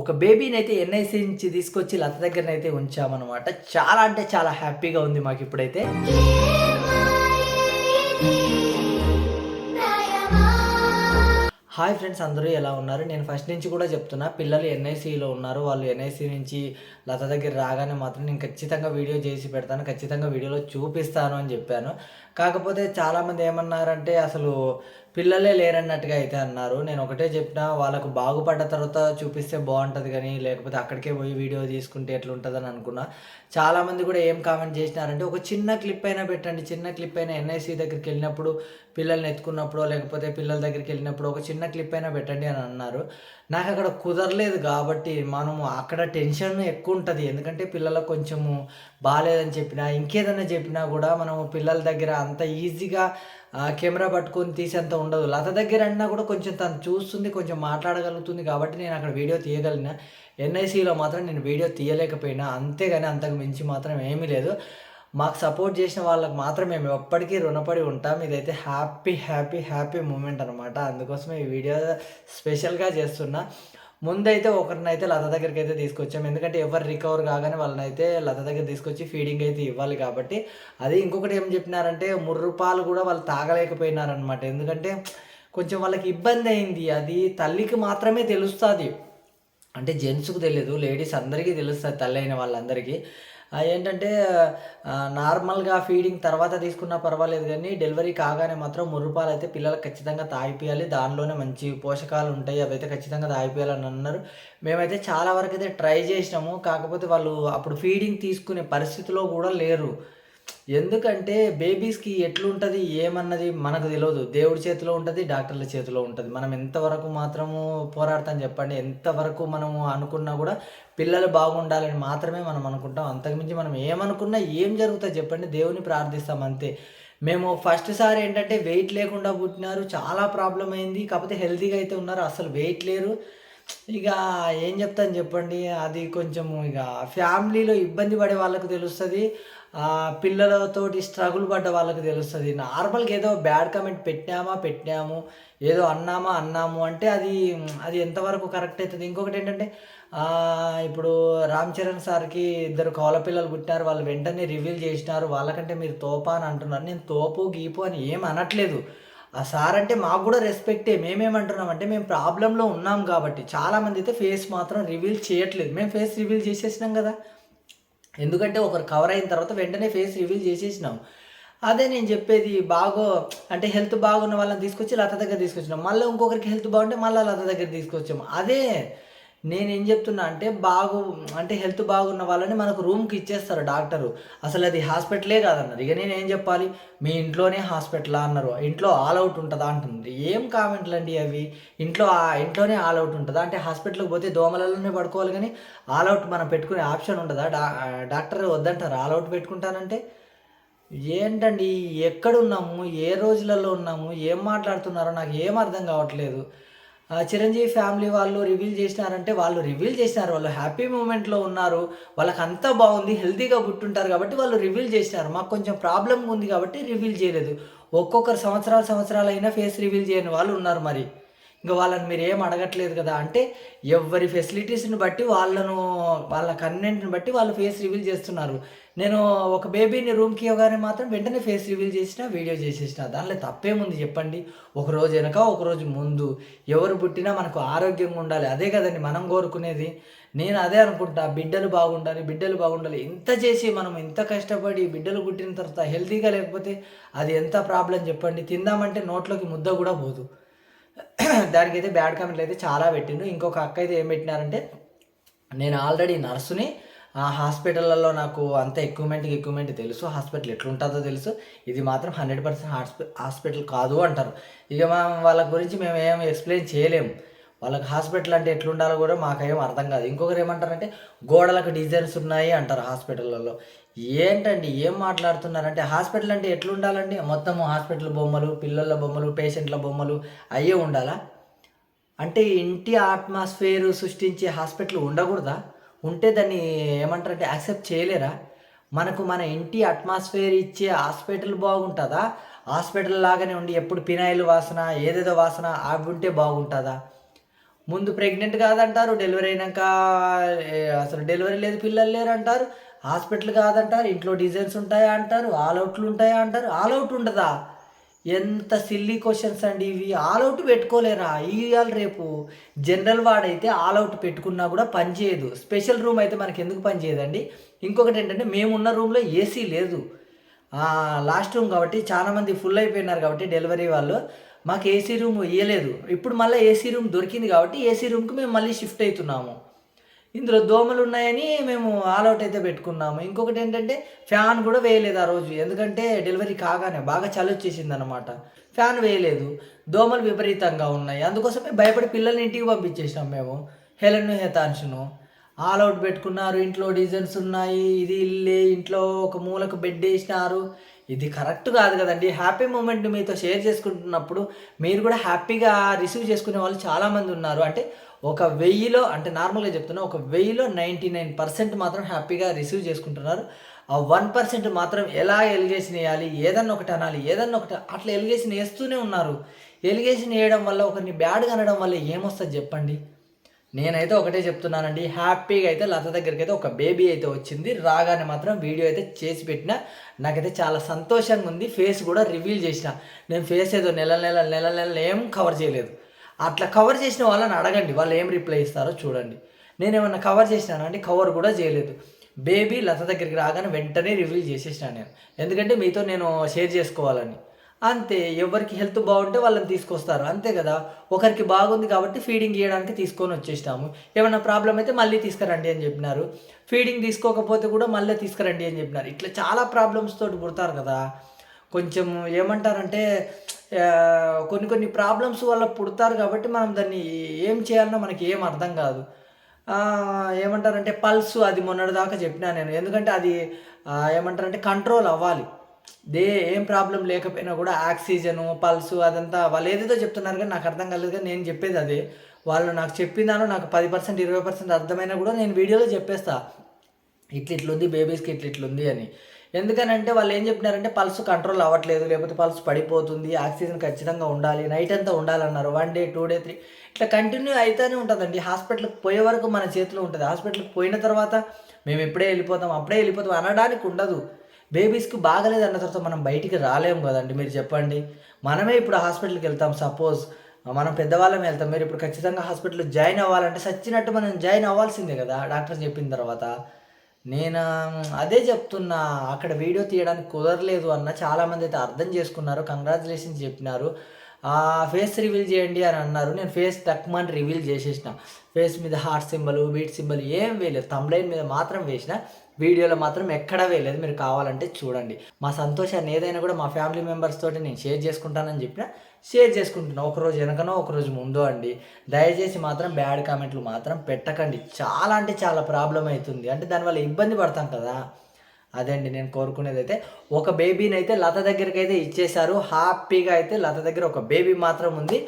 ఒక బేబీని అయితే ఎన్ఐసి నుంచి తీసుకొచ్చి లత దగ్గరనైతే అయితే ఉంచామన్నమాట. చాలా అంటే చాలా హ్యాపీగా ఉంది మాకు ఇప్పుడైతే. హాయ్ ఫ్రెండ్స్ అందరూ ఎలా ఉన్నారు? నేను ఫస్ట్ నుంచి కూడా చెప్తున్నా పిల్లలు ఎన్ఐసిలో ఉన్నారు. వాళ్ళు ఎన్ఐసి నుంచి లత దగ్గర రాగానే మాత్రం నేను ఖచ్చితంగా వీడియో చేసి పెడతాను ఖచ్చితంగా వీడియోలో చూపిస్తాను అని చెప్పాను. కాకపోతే చాలామంది ఏమన్నారంటే అసలు పిల్లలే లేరన్నట్టుగా అయితే అన్నారు. నేను ఒకటే చెప్పిన వాళ్ళకు బాగుపడ్డ తర్వాత చూపిస్తే బాగుంటుంది కానీ లేకపోతే అక్కడికే పోయి వీడియో తీసుకుంటే ఎట్లుంటుందని అనుకున్నా. చాలామంది కూడా ఏం కామెంట్ చేసినారంటే ఒక చిన్న క్లిప్ అయినా పెట్టండి చిన్న క్లిప్ అయినా ఎన్ఐసి దగ్గరికి వెళ్ళినప్పుడు పిల్లల్ని ఎత్తుకున్నప్పుడు లేకపోతే పిల్లల దగ్గరికి వెళ్ళినప్పుడు ఒక చిన్న క్లిప్ అయినా పెట్టండి అని అన్నారు. నాకు అక్కడ కుదరలేదు కాబట్టి మనము అక్కడ టెన్షన్ ఎక్కువ ఉంటుంది. ఎందుకంటే పిల్లలకు కొంచెము బాగాలేదని చెప్పినా ఇంకేదైనా చెప్పినా కూడా మనము పిల్లల దగ్గర అంత ఈజీగా కెమెరా పట్టుకొని తీసేంత ఉండదు. లత దగ్గర అన్నా కూడా కొంచెం తను చూస్తుంది కొంచెం మాట్లాడగలుగుతుంది కాబట్టి నేను అక్కడ వీడియో తీయగలిగిన. ఎన్ఐసిలో మాత్రం నేను వీడియో తీయలేకపోయినా. అంతేగాని అంతకు మించి మాత్రం ఏమీ లేదు. మాకు సపోర్ట్ చేసిన వాళ్ళకి మాత్రం మేము ఎప్పటికీ రుణపడి ఉంటాం. ఇదైతే హ్యాపీ హ్యాపీ హ్యాపీ మూమెంట్ అనమాట అందుకోసమే ఈ వీడియో స్పెషల్గా చేస్తున్నా. ముందైతే ఒకరినైతే లత దగ్గరికి అయితే తీసుకొచ్చాం. ఎందుకంటే ఎవరు రికవర్ కాగానే వాళ్ళని అయితే లత దగ్గర తీసుకొచ్చి ఫీడింగ్ అయితే ఇవ్వాలి కాబట్టి. అది ఇంకొకటి ఏం చెప్పినారంటే ముర్రు పాలు కూడా వాళ్ళు తాగలేకపోయినారనమాట ఎందుకంటే కొంచెం వాళ్ళకి ఇబ్బంది అయింది. అది తల్లికి మాత్రమే తెలుస్తుంది. అంటే జెంట్స్కు తెలియదు లేడీస్ అందరికీ తెలుస్తుంది తల్లి అయిన వాళ్ళందరికీ. ఏంటంటే నార్మల్గా ఫీడింగ్ తర్వాత తీసుకున్నా పర్వాలేదు కానీ డెలివరీ కాగానే మాత్రం ముర్రుపాలు అయితే పిల్లలకు ఖచ్చితంగా తాగిపియాలి. దానిలోనే మంచి పోషకాలు ఉంటాయి అవి అయితే ఖచ్చితంగా తాగిపియాలని అన్నారు. మేమైతే చాలా వరకు అయితే ట్రై చేసినాము. కాకపోతే వాళ్ళు అప్పుడు ఫీడింగ్ తీసుకునే పరిస్థితిలో కూడా లేరు. ఎందుకంటే బేబీస్కి ఎట్లుంటుంది ఏమన్నది మనకు తెలియదు దేవుడి చేతిలో ఉంటుంది డాక్టర్ల చేతిలో ఉంటుంది. మనం ఎంతవరకు మాత్రము పోరాడతాం చెప్పండి. ఎంతవరకు మనము అనుకున్నా కూడా పిల్లలు బాగుండాలని మాత్రమే మనం అనుకుంటాం. అంతకుమించి మనం ఏమనుకున్నా ఏం జరుగుతుంది చెప్పండి. దేవుని ప్రార్థిస్తాం అంతే. మేము ఫస్ట్ సారి ఏంటంటే వెయిట్ లేకుండా పుట్టినారు. చాలా ప్రాబ్లం అయింది. కాకపోతే హెల్తీగా అయితే ఉన్నారు. అసలు వెయిట్ లేరు. ఇక ఏం చెప్తాను చెప్పండి. అది కొంచెము ఇక ఫ్యామిలీలో ఇబ్బంది పడే వాళ్ళకు తెలుస్తుంది. పిల్లలతోటి స్ట్రగుల్ పడ్డ వాళ్ళకి తెలుస్తుంది. నార్మల్గా ఏదో బ్యాడ్ కమెంట్ పెట్టినామా పెట్టినాము ఏదో అన్నామా అన్నాము అంటే అది అది ఎంతవరకు కరెక్ట్ అవుతుంది? ఇంకొకటి ఏంటంటే ఇప్పుడు రామ్ చరణ్ సార్కి ఇద్దరు కోల పిల్లలు పుట్టినారు వాళ్ళు వెంటనే రివీల్ చేసినారు వాళ్ళకంటే మీరు తోపా అని అంటున్నారు. నేను తోపు గీపు అని ఏం అనట్లేదు. ఆ సార్ అంటే మాకు కూడా రెస్పెక్టే మేమేమంటున్నాం అంటే మేము ప్రాబ్లంలో ఉన్నాం కాబట్టి. చాలామంది అయితే ఫేస్ మాత్రం రివీల్ చేయట్లేదు. మేము ఫేస్ రివీల్ చేసేసినాం కదా. ఎందుకంటే ఒకరు కవర్ అయిన తర్వాత వెంటనే ఫేస్ రివీల్ చేసేసినాం. అదే నేను చెప్పేది బాగో అంటే హెల్త్ బాగున్న వాళ్ళని తీసుకొచ్చి లత దగ్గర తీసుకొచ్చినాం. మళ్ళీ ఇంకొకరికి హెల్త్ బాగుంటే మళ్ళీ లత దగ్గర తీసుకొచ్చాము అదే నేను ఏం చెప్తున్నా అంటే బాగు అంటే హెల్త్ బాగున్న వాళ్ళని మనకు రూమ్కి ఇచ్చేస్తారు డాక్టరు. అసలు అది హాస్పిటలే కాదన్నారు. ఇక నేను ఏం చెప్పాలి? మీ ఇంట్లోనే హాస్పిటల్ అన్నారు. ఇంట్లో ఆల్ అవుట్ ఉంటుందా అంటుంది. ఏం కామెంట్లు అండి అవి? ఇంట్లో ఇంట్లోనే ఆల్ అవుట్ ఉంటుందా? అంటే హాస్పిటల్కి పోతే దోమలలోనే పడుకోవాలి కానీ ఆల్ అవుట్ మనం పెట్టుకునే ఆప్షన్ ఉంటుందా డా డాక్టర్ వద్దంటారు? ఆల్ అవుట్ పెట్టుకుంటానంటే? ఏంటండి? ఎక్కడున్నాము ఏ రోజులలో ఉన్నాము? ఏం మాట్లాడుతున్నారో నాకు ఏం అర్థం కావట్లేదు. చిరంజీవి ఫ్యామిలీ వాళ్ళు రివీల్ చేసినారంటే వాళ్ళు రివీల్ చేసినారు వాళ్ళు హ్యాపీ మూమెంట్లో ఉన్నారు వాళ్ళకి అంతా బాగుంది హెల్తీగా పుట్టుంటారు కాబట్టి వాళ్ళు రివీల్ చేసినారు. మాకు కొంచెం ప్రాబ్లం ఉంది కాబట్టి రివీల్ చేయలేదు. ఒక్కొక్కరు సంవత్సరాలు సంవత్సరాలు అయినా ఫేస్ రివీల్ చేయని వాళ్ళు ఉన్నారు మరి. ఇంకా వాళ్ళని మీరు ఏం అడగట్లేదు కదా? అంటే ఎవరి ఫెసిలిటీస్ని బట్టి వాళ్ళను వాళ్ళ కన్వెంట్ని బట్టి వాళ్ళు ఫేస్ రివీల్ చేస్తున్నారు. నేను ఒక బేబీని రూమ్కి ఇవ్వగానే మాత్రం వెంటనే ఫేస్ రివీల్ చేసిన వీడియో చేసేసిన దానిలో తప్పేముంది చెప్పండి. ఒక రోజు వెనక ఒక రోజు ముందు. ఎవరు పుట్టినా మనకు ఆరోగ్యంగా ఉండాలి. అదే కదండి మనం కోరుకునేది. నేను అదే అనుకుంటా బిడ్డలు బాగుండాలి బిడ్డలు బాగుండాలి. ఇంత చేసి మనం ఇంత కష్టపడి బిడ్డలు పుట్టిన తర్వాత హెల్తీగా లేకపోతే అది ఎంత ప్రాబ్లం చెప్పండి. తిందామంటే నోట్లోకి ముద్ద కూడా పోదు. దానికైతే బ్యాడ్ కామెంట్లు అయితే చాలా పెట్టిండు ఇంకొక అక్క అయితే ఏం పెట్టినారంటే నేను ఆల్రెడీ నర్సుని ఆ హాస్పిటల్లో నాకు అంత ఎక్విప్మెంట్ ఎక్విప్మెంట్ తెలుసు. హాస్పిటల్ ఎట్లుంటుందో తెలుసు. ఇది మాత్రం హండ్రెడ్ పర్సెంట్ హాస్పిటల్ కాదు అంటారు. ఇక మనం వాళ్ళ గురించి మేము ఏం ఎక్స్ప్లెయిన్ చేయలేము. వాళ్ళకి హాస్పిటల్ అంటే ఎట్లుండాలో కూడా మాకేం అర్థం కాదు. ఇంకొకరు ఏమంటారంటే గోడలకు డిజైన్స్ ఉన్నాయి అంటారు హాస్పిటల్లలో. ఏంటండి? ఏం మాట్లాడుతున్నారంటే హాస్పిటల్ అంటే ఎట్లుండాలండి? మొత్తం హాస్పిటల్ బొమ్మలు పిల్లల బొమ్మలు పేషెంట్ల బొమ్మలు అయ్యే ఉండాలా? అంటే ఇంటి ఆట్మాస్ఫియర్ సృష్టించే హాస్పిటల్ ఉండకూడదా? ఉంటే దాన్ని ఏమంటారంటే యాక్సెప్ట్ చేయలేరా? మనకు మన ఇంటి అట్మాస్ఫియర్ ఇచ్చే హాస్పిటల్ బాగుంటుందా? హాస్పిటల్ లాగానే ఉండి ఎప్పుడు పినాయిల్ వాసన ఏదేదో వాసన అవి ఉంటే బాగుంటుందా? ముందు ప్రెగ్నెంట్ కాదంటారు డెలివరీ అయినాక అసలు డెలివరీ లేదు పిల్లలు లేరు అంటారు హాస్పిటల్ కాదంటారు ఇంట్లో డిజైన్స్ ఉంటాయా అంటారు ఆల్ అవుట్లు ఉంటాయా అంటారు ఆల్ అవుట్ ఉండదా? ఎంత సిల్లీ క్వశ్చన్స్ అండి ఇవి. ఆల్ అవుట్ పెట్టుకోలేరా? ఇవాళ రేపు జనరల్ వాడైతే ఆల్ అవుట్ పెట్టుకున్నా కూడా పనిచేయదు స్పెషల్ రూమ్ అయితే మనకి ఎందుకు పనిచేయదండి ఇంకొకటి ఏంటంటే మేమున్న రూమ్లో ఏసీ లేదు. లాస్ట్ రూమ్ కాబట్టి చాలామంది ఫుల్ అయిపోయినారు కాబట్టి డెలివరీ వాళ్ళు. మాకు ఏసీ రూమ్ ఇవ్వలేదు ఇప్పుడు మళ్ళీ ఏసీ రూమ్ దొరికింది కాబట్టి ఏసీ రూమ్కి మేము మళ్ళీ షిఫ్ట్ అవుతున్నాము. ఇందులో దోమలు ఉన్నాయని మేము ఆల్అవుట్ అయితే పెట్టుకున్నాము. ఇంకొకటి ఏంటంటే ఫ్యాన్ కూడా వేయలేదు ఆ రోజు. ఎందుకంటే డెలివరీ కాగానే బాగా చలి వచ్చేసింది అనమాట ఫ్యాన్ వేయలేదు. దోమలు విపరీతంగా ఉన్నాయి. అందుకోసమే భయపడి పిల్లల్ని ఇంటికి పంపించేసినాం మేము. హెలెన్ హెతాన్షును. ఆల్ అవుట్ పెట్టుకున్నారు. ఇంట్లో డిజైన్స్ ఉన్నాయి. ఇది ఇల్లే. ఇంట్లో ఒక మూలకు బెడ్ వేసినారు. ఇది కరెక్ట్ కాదు కదండి. హ్యాపీ మూమెంట్ మీతో షేర్ చేసుకుంటున్నప్పుడు మీరు కూడా హ్యాపీగా రిసీవ్ చేసుకునే వాళ్ళు చాలామంది ఉన్నారు. అంటే ఒక వెయ్యిలో అంటే నార్మల్గా చెప్తున్నా ఒక వెయ్యిలో నైంటీ నైన్ పర్సెంట్ మాత్రం హ్యాపీగా రిసీవ్ చేసుకుంటున్నారు. ఆ వన్ పర్సెంట్ మాత్రం ఎలా ఎలిగేషన్ వేయాలి ఏదన్నా ఒకటి అనాలి ఏదన్నా ఒకటి అట్లా ఎలిగేషన్ వేస్తూనే ఉన్నారు. ఎలిగేషన్ వేయడం వల్ల ఒకరిని బ్యాడ్గా అనడం వల్ల ఏమొస్తుంది చెప్పండి? నేనైతే ఒకటే చెప్తున్నానండి హ్యాపీగా అయితే లత దగ్గరికి అయితే ఒక బేబీ అయితే వచ్చింది. రాగానే మాత్రం వీడియో అయితే చేసి పెట్టిన. నాకైతే చాలా సంతోషంగా ఉంది ఫేస్ కూడా రివీల్ చేసిన. నేను ఫేస్ ఏదో నెల నెల నెల నెల ఏం కవర్ చేయలేదు. అట్లా కవర్ చేసిన వాళ్ళని అడగండి. వాళ్ళు ఏం రిప్లై ఇస్తారో చూడండి. నేను ఏమన్నా కవర్ చేసినానండి కవర్ కూడా చేయలేదు. బేబీ లత దగ్గరికి రాగానే వెంటనే రివీల్ చేసేసినాను నేను. ఎందుకంటే మీతో నేను షేర్ చేసుకోవాలని. అంతే ఎవరికి హెల్త్ బాగుంటే వాళ్ళని తీసుకొస్తారు. అంతే కదా. ఒకరికి బాగుంది కాబట్టి ఫీడింగ్ ఇవ్వడానికి తీసుకొని వచ్చేసినాము. ఏమైనా ప్రాబ్లం అయితే మళ్ళీ తీసుకురండి అని చెప్పినారు. ఫీడింగ్ తీసుకోకపోతే కూడా మళ్ళీ తీసుకురండి అని చెప్పినారు. ఇట్లా చాలా ప్రాబ్లమ్స్ తోటి పుడతారు కదా. కొంచెం ఏమంటారంటే కొన్ని కొన్ని ప్రాబ్లమ్స్ వల్ల పుడతారు కాబట్టి మనం దాన్ని ఏం చేయాలన్నా మనకి ఏం అర్థం కాదు. ఏమంటారంటే పల్స్ అది మొన్నటిదాకా చెప్పినా నేను. ఎందుకంటే అది ఏమంటారంటే కంట్రోల్ అవ్వాలి. దే ఏం ప్రాబ్లం లేకపోయినా కూడా ఆక్సిజను పల్స్ అదంతా వాళ్ళు ఏదేదో చెప్తున్నారు కానీ నాకు అర్థం కాలేదు కానీ నేను చెప్పేది అదే. వాళ్ళు నాకు చెప్పినాను నాకు పది పర్సెంట్ ఇరవై పర్సెంట్ అర్థమైనా కూడా నేను వీడియోలో చెప్పేస్తా. ఇట్ల ఇట్లుంది బేబీస్కి ఇట్లా ఇట్లుంది అని. ఎందుకనంటే వాళ్ళు ఏం చెప్పినారంటే పల్స్ కంట్రోల్ అవ్వట్లేదు లేకపోతే పల్స్ పడిపోతుంది ఆక్సిజన్ ఖచ్చితంగా ఉండాలి నైట్ అంతా ఉండాలన్నారు. One day two day three ఇట్లా కంటిన్యూ అయితేనే ఉంటుందండి. హాస్పిటల్కి పోయే వరకు మన చేతిలో ఉంటుంది. హాస్పిటల్కి పోయిన తర్వాత మేము ఎప్పుడే వెళ్ళిపోతాం అప్పుడే వెళ్ళిపోతాం అనడానికి ఉండదు. బేబీస్కి బాగలేదు అన్న తర్వాత మనం బయటికి రాలేము కదండి మీరు చెప్పండి. మనమే ఇప్పుడు హాస్పిటల్కి వెళ్తాం సపోజ్. మనం పెద్దవాళ్ళం వెళ్తాం మీరు ఇప్పుడు ఖచ్చితంగా హాస్పిటల్లో జాయిన్ అవ్వాలంటే సచ్చినట్టు మనం జాయిన్ అవ్వాల్సిందే కదా డాక్టర్ చెప్పిన తర్వాత. నేను అదే చెప్తున్నా. అక్కడ వీడియో తీయడానికి కుదరలేదు అన్న చాలామంది అయితే అర్థం చేసుకున్నారు. కంగ్రాచులేషన్స్ చెప్పినారు. ఫేస్ రివీల్ చేయండి అని అన్నారు. నేను ఫేస్ తక్కువని రివీల్ చేసేసిన. ఫేస్ మీద హార్ట్ సింబల్ బీట్ సింబల్ ఏం వేయలేదు. తమ్లైన్ మీద మాత్రం వేసిన. వీడియోలో మాత్రం ఎక్కడా వేయలేదు. మీరు కావాలంటే చూడండి. మా సంతోషాన్ని ఏదైనా కూడా మా ఫ్యామిలీ మెంబర్స్ తోటి నేను షేర్ చేసుకుంటానని చెప్పిన షేర్ చేసుకుంటున్నా. ఒకరోజు వెనకనో ఒకరోజు ముందో అండి. దయచేసి మాత్రం బ్యాడ్ కామెంట్లు మాత్రం పెట్టకండి. చాలా అంటే చాలా ప్రాబ్లం అవుతుంది. అంటే దానివల్ల ఇబ్బంది పడతాం కదా. అదే అండి నేను కోరుకునేది అయితే ఒక బేబీని అయితే లత దగ్గరికి అయితే ఇచ్చేశారు హ్యాపీగా అయితే లత దగ్గర ఒక బేబీ మాత్రం ఉంది.